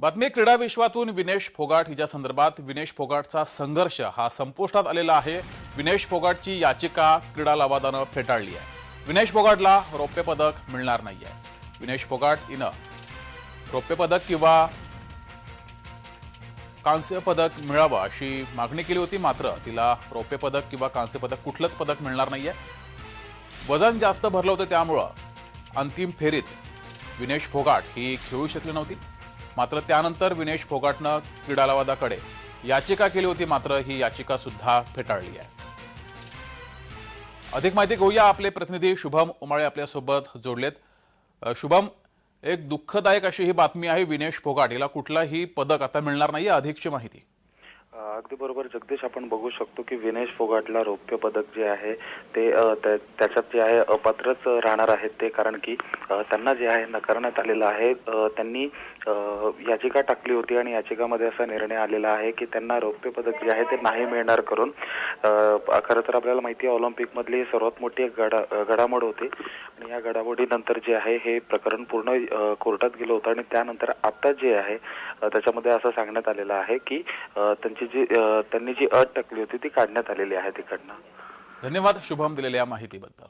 बातमी क्रीडा विश्वातून विनेश फोगाट. हिच्या संदर्भात विनेश फोगाटचा संघर्ष हा संपुष्टात आलेला आहे. विनेश फोगाटची याचिका क्रीडा लवादानं फेटाळली आहे. विनेश फोगाटला रौप्य पदक मिळणार आहे विनेश फोगाट हिनं रौप्य पदक किंवा कांस्य पदक मिळावं अशी मागणी केली होती. मात्र तिला रौप्य पदक किंवा कांस्य पदक कुठलंच पदक मिळणार नाहीये. वजन जास्त भरलं होतं त्यामुळं अंतिम फेरीत विनेश फोगाट ही खेळू शकली नव्हती. मात्र त्यानंतर विनेश फोगाटनं क्रीडा लवादाकडे याचिका केली होती मात्र ही याचिका सुद्धा फेटाळली आहे. अधिक माहिती घेऊया. आपले प्रतिनिधी शुभम उमाळे आपल्यासोबत जोडलेत. शुभम एक दुःखदायक अशी ही बातमी आहे विनेश फोगाट. हिला कुठलाही पदक आता मिळणार नाहीये अधिकची माहिती. अगदी बरोबर जगदीश आपण बघू शकतो की विनेश फोगाटला रौप्य पदक जे आहे ते त्या- त्याच्यात जे आहे अपात्रच राहणार आहेत ते कारण की त्यांना जे आहे नकारण्यात आलेलं आहे. त्यांनी याचिका टाकली होती आणि याचिकामध्ये असा निर्णय आलेला आहे की त्यांना रौप्य पदक जे आहे ते नाही मिळणार करून. खरं तर आपल्याला माहिती आहे ऑलिम्पिकमधली सर्वात मोठी एक घडा घडामोड होती. आणि या घडामोडीनंतर जे आहे हे प्रकरण पूर्ण कोर्टात गेलं होतं आणि त्यानंतर आता जे आहे त्याच्यामध्ये असं सांगण्यात आलेलं आहे की त्यांची त्यांची जी त्यांनी जी अट टाकली होती ती काढण्यात आलेली आहे तिकडनं. धन्यवाद शुभम दिलेल्या माहितीबद्दल.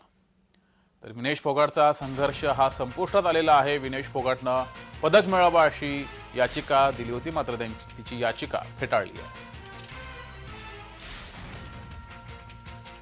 तर विनेश फोगाटचा संघर्ष हा संपुष्टात आलेला आहे. विनेश फोगाटनं पदक मिळावा अशी याचिका दिली होती मात्र त्यांची तिची याचिका फेटाळली आहे.